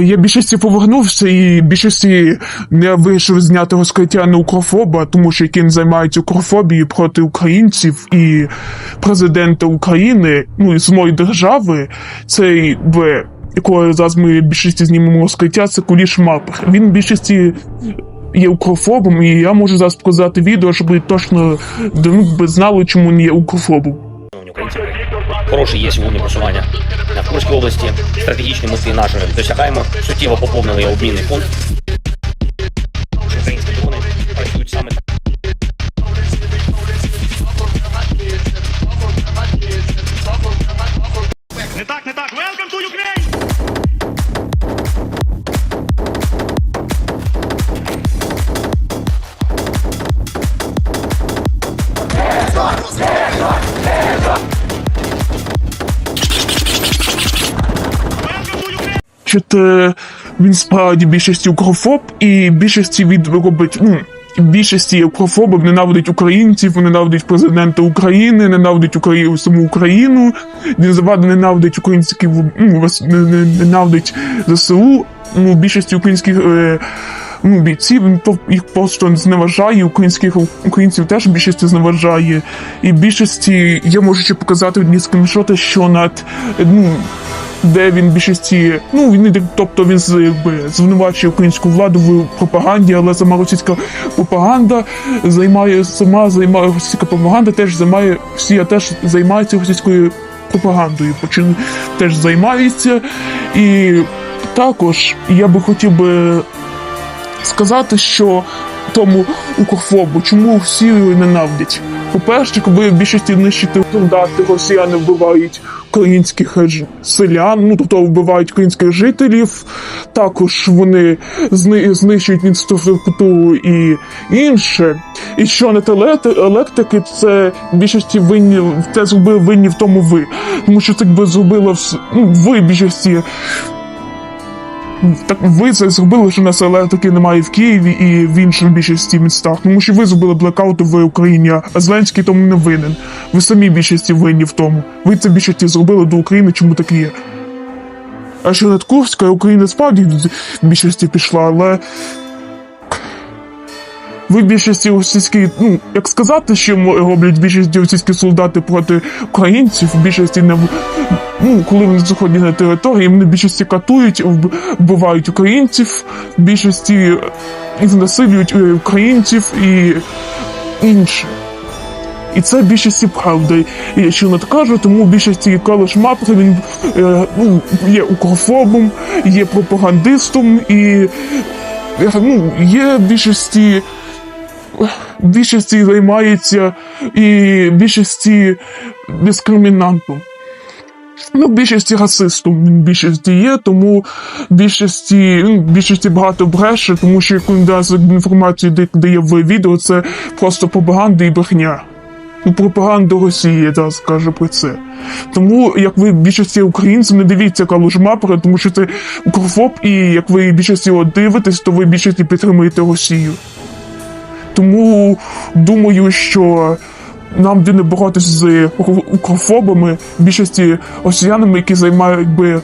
Я більшості повернувся і більшості не вийшов зняти розкриття на укрофоба, тому що він займається укрофобією проти українців і президента України, ну і самої держави, цей в якого зараз ми більшості знімемо розкриття, це Куліш Мапер. Він більшості є укрофобом, і я можу зараз показати відео, щоб точно би знали, чому він є укрофобом. Хороше є сьогодні просування в Курській області. Стратегічні мости наші досягаємо. Суттєво поповнили обмінний фонд. Що він справді більшості укрофоб, і більшості від робить. Ну, більшості укрофобів ненавидить українців, ненавидить президента України, ненавидить Україну саму Україну, він завади ненавидить українських ну, ненавидить ЗСУ. Ну, більшості українських е, ну, бійців їх просто зневажає, українських українців теж більшості зневажає. І більшості я можу ще показати одні скріншоти, що над ну, де він більшості, ну він тобто він якби звинувачує українську владу в пропаганді, але сама російська пропаганда займає сама займає російська пропаганда, теж займає Росія теж займається російською пропагандою, почин теж займається. І також я би хотів би сказати, що тому укрфобу, чому всі його ненавидять. По-перше, коли в більшості нищити солдати, росіяни вбивають українських селян, ну тобто вбивають українських жителів, також вони зни- знищують інфраструктуру і інше. І що не електрики, це в більшості винні це зробили винні в тому ви. Тому що це якби зробило ну, ви в більшості так ви це зробили, що нас електрики немає в Києві і в інших більшості містах. Тому що ви зробили блекаути в Україні, а Зеленський тому не винен. Ви самі більшості винні в тому. Ви це більшості зробили до України, чому так є. А що над Курська Україна справді в більшості пішла, але. Ви більшості російські, ну як сказати, що роблять більшості російські солдати проти українців, в більшості не в- ну, коли вони заходять на територію, вони більшості катують, вб- вбивають українців, більшості знасилюють е, українців і інше. І це більшості правда. І якщо не кажу, тому більшості Калиш Мапри він е, ну, є укрофобом, є пропагандистом і ну, є більшості. Більшості займається і більшості дискримінантом. Ну, більшості расистом більшості є, тому більшості, ну, більшості багато бреше, тому що яку він дає інформацію, де дає в відео, це просто пропаганда і брехня. Ну, пропаганда Росії я зараз кажу про це. Тому, як ви більшості українців не дивіться Калуш Мапера, тому що це укрофоб, і як ви більшості його дивитесь, то ви більшості підтримуєте Росію. Тому думаю, що нам де не боротися з укрофобами, більшості росіянами, які займають би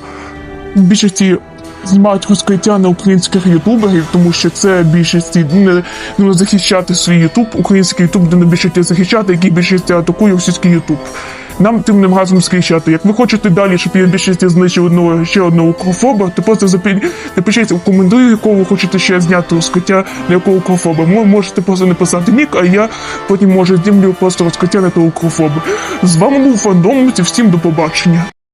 більшості знімають розкриття на українських ютуберів, тому що це більшості не, не захищати свій ютуб, український ютуб, де не більшості захищати, який більшості атакує російський ютуб. Нам тим ним разом захищати. Як ви хочете далі, щоб я більшості знищив одного ще одного укрофоба, то просто запі... напишіть у коментарі, якого ви хочете ще зняти розкриття для якого укрофоба. Ви можете просто написати нік, а я потім може знімлю просто розкриття на того укрофоба. З вами був фандом, всім до побачення.